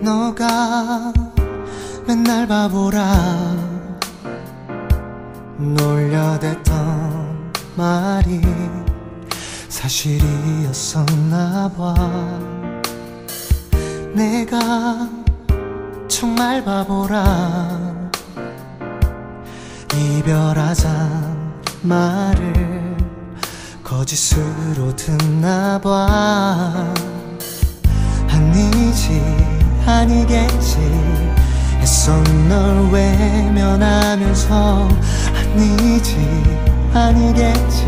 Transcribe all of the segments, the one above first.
너가 맨날 바보라 놀려댔던 말이 사실이었었나 봐. 내가 정말 바보라 이별하자 말을 거짓으로 듣나 봐. 아니지 아니겠지 애써 널 외면하면서 아니지 아니겠지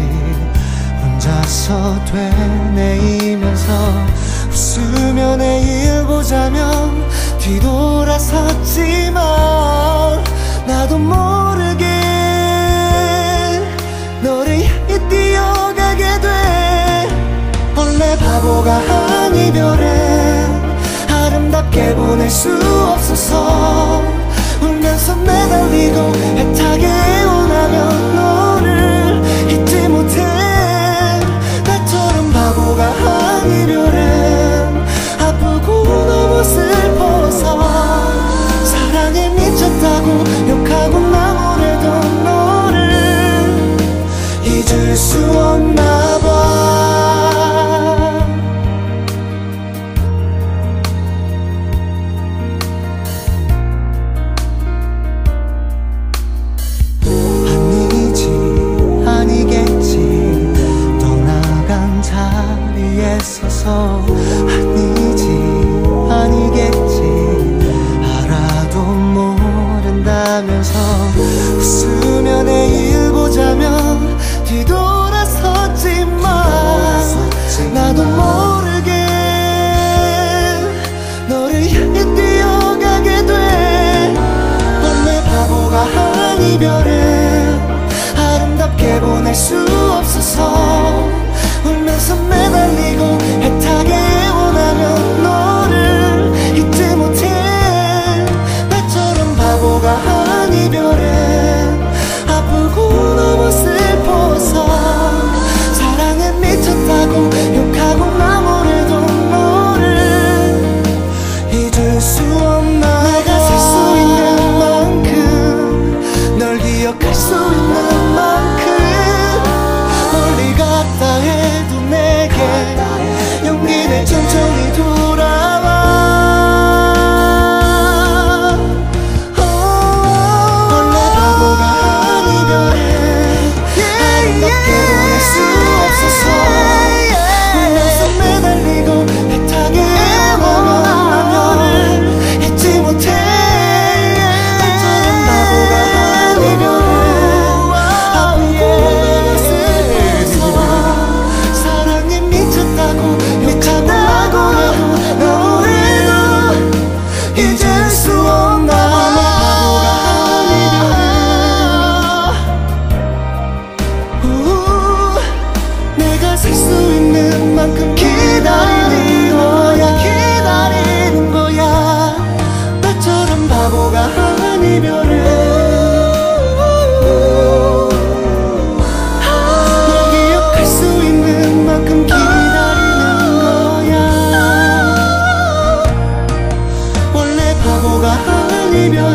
혼자서 되뇌이면서 웃으며 내일 보자면 뒤돌아섰지만 나도 모르게 너를 향해 뛰어가게 돼. 원래 바보가 아니 별에 함께 보낼 수 없어서. 하면서 웃으며 내일 보자면 뒤돌아섰지만 나도 모르게 너를 향해 뛰어가게 돼넌내 바보가 한 이별을 아름답게 보낼 수 Savior.